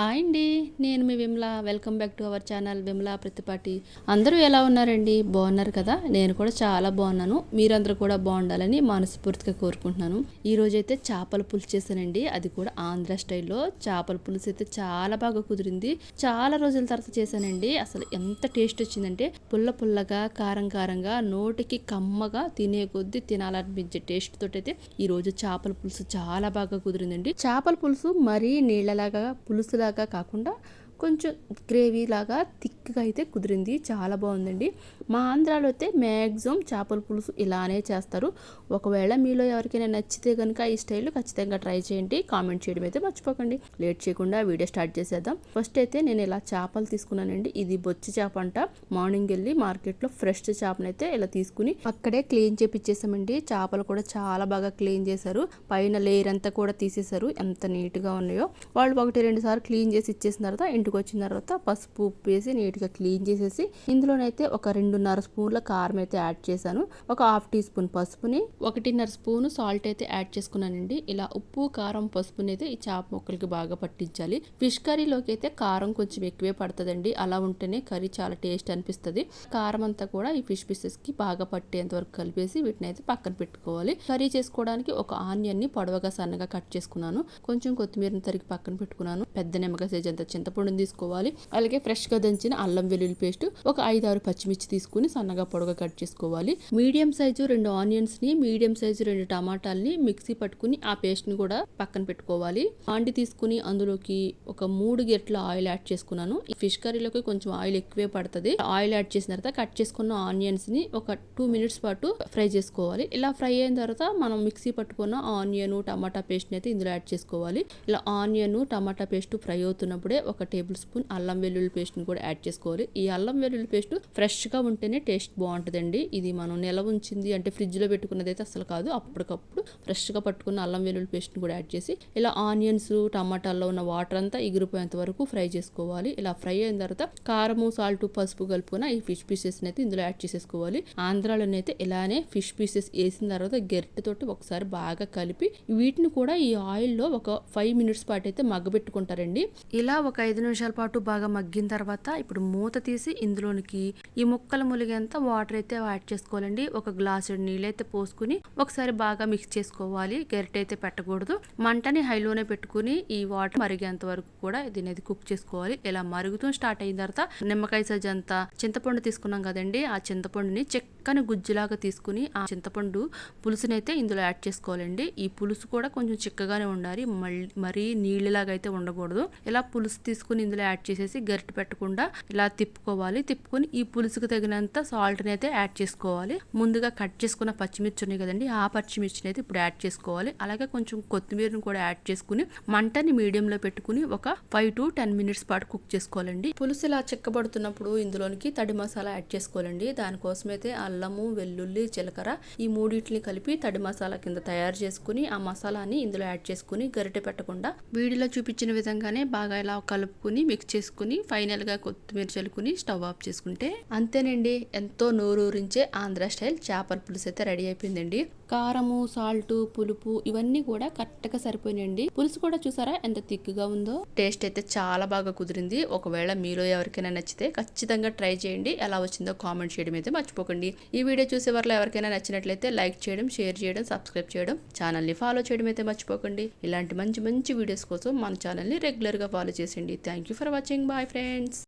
Hi అండి నేను మీ Vimala. Welcome back to our channel Vimala Prathipati. అందరూ ఎలా ఉన్నారండి? బాగున్నారు కదా? నేను కూడా చాలా బాగున్నాను. మీరందరూ కూడా బాగుండాలని మనస్ఫూర్తిగా కోరుకుంటున్నాను. ఈ రోజు అయితే చేపల పులుసు చేశానండి. అది కూడా ఆంధ్ర స్టైల్లో. చేపల పులుసు అయితే చాలా బాగా కుదిరింది. చాలా రోజుల తర్వాత చేశానండి. అసలు ఎంత టేస్ట్ వచ్చిందంటే పుల్ల పుల్లగా కారం కారంగా నోటికి కమ్మగా తినే కొద్దీ తినాలనిపించే టేస్ట్ తోటి అయితే ఈ రోజు చేపల పులుసు చాలా బాగా కుదిరిందండి. చేపల పులుసు మరీ నీళ్ళలాగా పులుసులా పులుసులాగా కాకుండా కొంచెం గ్రేవీ లాగా థిక్గా అయితే కుదిరింది. చాలా బాగుందండి. మా ఆంధ్రాలో అయితే మ్యాక్సిమం చేపల పులుసు ఇలానే చేస్తారు. ఒకవేళ మీలో ఎవరికైనా నచ్చితే కనుక ఈ స్టైల్ ఖచ్చితంగా ట్రై చేయండి. కామెంట్ చేయడం అయితే మర్చిపోకండి. లేట్ చేయకుండా వీడియో స్టార్ట్ చేసేద్దాం. ఫస్ట్ అయితే నేను ఇలా చేపలు తీసుకున్నానండి. ఇది బొచ్చి చేప అంట. మార్నింగ్ వెళ్ళి మార్కెట్లో ఫ్రెష్ చేపనైతే ఇలా తీసుకుని అక్కడే క్లీన్ చేపిచ్చేసామండి. చేపలు కూడా చాలా బాగా క్లీన్ చేశారు. పైన లేయర్ అంతా కూడా తీసేశారు. ఎంత నీట్గా ఉన్నాయో. వాళ్ళు ఒకటి రెండు సార్లు క్లీన్ చేసి ఇచ్చేసిన తర్వాత ఇంటికి వచ్చిన తర్వాత పసుపు ఉప్పు వేసి నీట్గా క్లీన్ చేసేసి ఇందులోనైతే ఒక రెండున్నర స్పూన్ల కారం అయితే యాడ్ చేశాను. ఒక హాఫ్ టీ స్పూన్ పసుపుని. ఒకటిన్నర స్పూన్ సాల్ట్ అయితే యాడ్ చేసుకున్నానండి. ఇలా ఉప్పు కారం పసుపుని అయితే ఈ చేప ముక్కలకి బాగా పట్టించాలి. ఫిష్ కర్రీలోకి అయితే కారం కొంచెం ఎక్కువే పడుతుందండి. అలా ఉంటేనే కర్రీ చాలా టేస్ట్ అనిపిస్తుంది. కారం అంతా కూడా ఈ ఫిష్ పీసెస్కి బాగా పట్టేంత వరకు కలిపేసి వీటిని అయితే పక్కన పెట్టుకోవాలి. కర్రీ చేసుకోవడానికి ఒక ఆనియన్ని పొడవగా సన్నగా కట్ చేసుకున్నాను. కొంచెం కొత్తిమీరని తరిగి పక్కన పెట్టుకున్నాను. పెద్ద నిమ్మకాయ సైజ్ అంత చింతపండు తీసుకోవాలి. అలాగే ఫ్రెష్గా దంచిన అల్లం వెల్లుల్లి పేస్ట్ ఒక ఐదు ఆరు పచ్చిమిర్చి తీసుకుని సన్నగా పొడగా కట్ చేసుకోవాలి. మీడియం సైజు రెండు ఆనియన్స్ని మీడియం సైజు రెండు టమాటాలని మిక్సీ పట్టుకుని ఆ పేస్ట్ని కూడా పక్కన పెట్టుకోవాలి. ఆండి తీసుకుని అందులోకి ఒక మూడు గెట్ల ఆయిల్ యాడ్ చేసుకున్నాను. ఈ ఫిష్ కర్రీలోకి కొంచెం ఆయిల్ ఎక్కువే పడుతుంది. ఆయిల్ యాడ్ చేసిన తర్వాత కట్ చేసుకున్న ఆనియన్స్ని ఒక టూ మినిట్స్ పాటు ఫ్రై చేసుకోవాలి. ఇలా ఫ్రై అయిన తర్వాత మనం మిక్సీ పట్టుకున్న ఆనియన్ టమాటా పేస్ట్ అయితే ఇందులో యాడ్ చేసుకోవాలి. ఇలా ఆనియన్ టమాటా పేస్ట్ ఫ్రై అవుతున్నప్పుడే ఒక టేబుల్ స్పూన్ అల్లం వెల్లుల్లి పేస్ట్ని కూడా యాడ్ చేసుకోవాలి. ఈ అల్లం వెల్లుల్లి పేస్ట్ ఫ్రెష్గా ఉంటేనే టేస్ట్ బాగుంటుందండి. ఇది మనం నిల్వ ఉంచింది అంటే ఫ్రిడ్జ్లో పెట్టుకున్నది అయితే అసలు కాదు. అప్పటికప్పుడు ఫ్రెష్గా పట్టుకున్న అల్లం వెల్లుల్లి పేస్ట్ని కూడా యాడ్ చేసి ఇలా ఆనియన్స్ టమాటాల్లో ఉన్న వాటర్ అంతా ఎగిరిపోయేంత వరకు ఫ్రై చేసుకోవాలి. ఇలా ఫ్రై అయిన తర్వాత కారము సాల్ట్ పసుపు కలుపుకున్న ఈ ఫిష్ పీసెస్ అయితే ఇందులో యాడ్ చేసేసుకోవాలి. ఆంధ్రాలోనైతే ఇలానే ఫిష్ పీసెస్ వేసిన తర్వాత గెరిటతోటి ఒకసారి బాగా కలిపి వీటిని కూడా ఈ ఆయిల్లో ఒక ఫైవ్ మినిట్స్ పాటు అయితే మగ్గబెట్టుకుంటారండి. ఇలా ఒక ఐదు పాటు బాగా మగ్గిన తర్వాత ఇప్పుడు మూత తీసి ఇందులోనికి ఈ ముక్కలు ములిగేంత వాటర్ అయితే యాడ్ చేసుకోవాలండి. ఒక గ్లాసు నీళ్ళు అయితే పోసుకుని ఒకసారి బాగా మిక్స్ చేసుకోవాలి. గరిటె అయితే పెట్టకూడదు. మంటని హైలోనే పెట్టుకుని ఈ వాటర్ మరిగేంత వరకు కూడా దీని కుక్ చేసుకోవాలి. ఇలా మరుగుతూ స్టార్ట్ అయిన తర్వాత నిమ్మకాయ సజ్జ అంతా చింతపండు తీసుకున్నాం కదండి. ఆ చింతపండుని చెక్కని గుజ్జులాగా తీసుకుని ఆ చింతపండు పులుసుని అయితే ఇందులో యాడ్ చేసుకోవాలండి. ఈ పులుసు కూడా కొంచెం చిక్కగానే ఉండాలి. మళ్ళీ మరీ నీళ్ళలాగా అయితే ఉండకూడదు. ఇలా పులుసు తీసుకుని ఇందులో యాడ్ చేసేసి గరిటె పెట్టకుండా ఇలా తిప్పుకోవాలి. తిప్పుకొని ఈ పులుసుకు తగినంత సాల్ట్ని అయితే యాడ్ చేసుకోవాలి. ముందుగా కట్ చేసుకున్న పచ్చిమిర్చి ఉన్నాయి కదండి ఆ పచ్చిమిర్చిని అయితే ఇప్పుడు యాడ్ చేసుకోవాలి. అలాగే కొంచెం కొత్తిమీరని కూడా యాడ్ చేసుకుని మంటని మీడియంలో పెట్టుకుని ఒక ఫైవ్ టు టెన్ మినిట్స్ పాటు కుక్ చేసుకోవాలండి. పులుసు ఇలా చిక్కబడుతున్నప్పుడు ఇందులోనికి తడి మసాలా యాడ్ చేసుకోవాలండి. దానికోసం అయితే అల్లము వెల్లుల్లి జీలకర్ర ఈ మూడింటిని కలిపి తడి మసాలా కింద తయారు చేసుకుని ఆ మసాలాని ఇందులో యాడ్ చేసుకుని గరిటె పెట్టకుండా వీడియోలో చూపించిన విధంగానే బాగా ఇలా కలుపుకుని మిక్స్ చేసుకుని ఫైనల్గా కొత్తిమీర చల్లుకుని స్టవ్ ఆఫ్ చేసుకుంటే అంతేనండి. ఎంతో నోరూరించే ఆంధ్ర స్టైల్ చేపల పులుసు అయితే రెడీ అయిపోయిందండి. కారము సాల్ట్ పులుపు ఇవన్నీ కూడా కరెక్ట్గా సరిపోయినాయండి. పులుసు కూడా చూసారా? ఎంత థిక్గా ఉందో. టేస్ట్ అయితే చాలా బాగా కుదిరింది. ఒకవేళ మీలో ఎవరికైనా నచ్చితే ఖచ్చితంగా ట్రై చేయండి. ఎలా వచ్చిందో కామెంట్ చేయడం అయితే మర్చిపోకండి. ఈ వీడియో చూసే వారిలో ఎవరికైనా నచ్చినట్లయితే లైక్ చేయడం షేర్ చేయడం సబ్స్క్రైబ్ చేయడం ఛానల్ని ఫాలో చేయడం అయితే మర్చిపోకండి. ఇలాంటి మంచి మంచి వీడియోస్ కోసం మన ఛానల్ని రెగ్యులర్గా ఫాలో చేసేయండి. Thank you for watching. Bye friends.